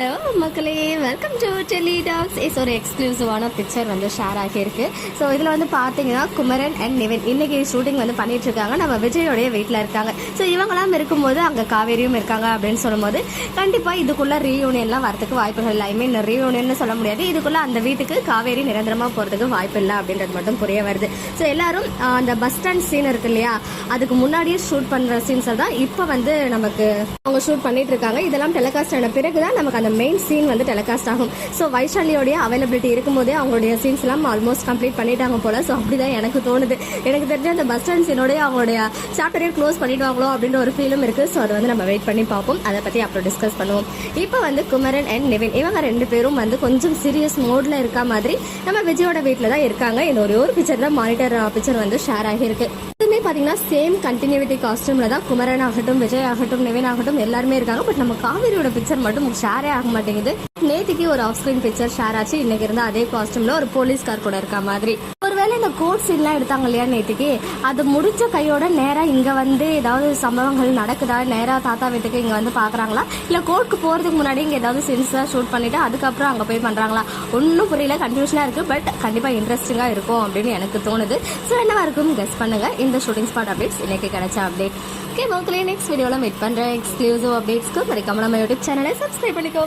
Hello மக்களே welcome to Delhi talks is ஒரு எக்ஸ்க்ளூசிவான பிக்சர் வந்து ஷேர் ஆகியிருக்கு. ஸோ இதில் வந்து பார்த்தீங்கன்னா குமரன் அண்ட் நிவின் இன்னைக்கு ஷூட்டிங் வந்து பண்ணிட்டு இருக்காங்க நம்ம விஜயோடைய வீட்டில் இருக்காங்க. ஸோ இவங்களாம் இருக்கும்போது அங்கே காவேரியும் இருக்காங்க அப்படின்னு சொல்லும்போது கண்டிப்பாக இதுக்குள்ள ரீயூனியன்லாம் வரதுக்கு வாய்ப்புகள் இல்லை. ஐ மீன் ரீயூனியன் சொல்ல முடியாது. இதுக்குள்ள அந்த வீட்டுக்கு காவேரி நிரந்தரமாக போகிறதுக்கு வாய்ப்பு இல்லை அப்படின்றது மட்டும் புரிய வருது. ஸோ எல்லாரும் அந்த பஸ் ஸ்டாண்ட் சீன் இருக்கு இல்லையா? அதுக்கு முன்னாடியே ஷூட் பண்ணுற சீன்ஸை தான் இப்போ வந்து நமக்கு அவங்க ஷூட் பண்ணிட்டு இருக்காங்க இதெல்லாம் டெலிகாஸ்ட் ஆன பிறகு தான் நமக்கு அந்த மெயின் சீன் வந்து டெலிகாஸ்ட் ஆகும். ஸோ வைஷாலியோடைய அவைலபிலிட்டி இருக்கும்போதே அவங்களுடைய சீன்ஸ் எல்லாம் ஆல்மோஸ்ட் கம்ப்ளீட் பண்ணிட்டாங்க போல. ஸோ அப்படிதான் எனக்கு தோணுது. எனக்கு தெரிஞ்ச அந்த பஸ் ஸ்டாண்ட் சீனோடய அவங்களுடைய சாப்டரே க்ளோஸ் பண்ணிடுவாங்களோ அப்படின்ற ஒரு ஃபீலும் இருக்கு. ஸோ அதை வந்து நம்ம வெயிட் பண்ணி பார்ப்போம். அதை பத்தி அப்புறம் டிஸ்கஸ் பண்ணுவோம். இப்போ வந்து குமரன் அண்ட் நிவின் இவங்க ரெண்டு பேரும் வந்து கொஞ்சம் சீரியஸ் மோட்ல இருக்க மாதிரி நம்ம விஜயோட வீட்டில் தான் இருக்காங்க. இந்த ஒரே ஒரு பிக்சர் தான் மானிட்டர் பிக்சர் வந்து ஷேர் ஆகியிருக்கு. எல்லாருமே பார்த்தீங்கன்னா சேம் கண்டினியூட்டி காஸ்டியூம்ல தான் குமரன் ஆகட்டும் விஜய் ஆகட்டும் நிவின் ஆகட்டும் எல்லாருமே இருக்காங்க. பட் நம்ம காவேரியோட பிக்சர் மட்டும் ஷேரே ஆக மாட்டேங்குது. நேத்திக்கு ஒரு ஆஃப் ஸ்கிரீன் பிக்சர் ஷேர் ஆச்சு. இன்னைக்கு இருந்த அதே காஸ்டியூம்ல ஒரு போலீஸ்கார் கூட இருக்க மாதிரி. ஒருவேளை இந்த கோட் சீன்லாம் எடுத்தாங்க இல்லையா நேற்றுக்கு அது முடிச்ச கையோட நேராக இங்கே வந்து ஏதாவது சம்பவங்கள் நடக்குதா? நேராக தாத்தா வீட்டுக்கு இங்கே வந்து பார்க்குறாங்களா இல்லை கோர்ட்டுக்கு போகிறதுக்கு முன்னாடி இங்கே ஏதாவது சென்ஸாக ஷூட் பண்ணிவிட்டு அதுக்கப்புறம் அங்கே போய் பண்ணுறாங்களா ஒன்றும் புரியல கன்ஃபியூஷனாக இருக்குது பட் கண்டிப்பாக இன்ட்ரெஸ்டிங்காக இருக்கும் அப்படின்னு எனக்கு தோணுது. ஸோ என்னவா இருக்கும்? கெஸ் பண்ணுங்க. இந்த ஷூட்டிங் ஸ்பாட் அப்டேட்ஸ் இன்றைக்கி கிடைச்ச அப்டேட் ஓகே மக்களே நெக்ஸ்ட் வீடியோவில் மீட் பண்ணுறேன் எக்ஸ்க்ளூசிவ் அப்டேட்ஸ்க்கு மறக்காம நம்ம யூடியூப் சேனலை சப்ஸ்கிரைப் பண்ணிக்கோ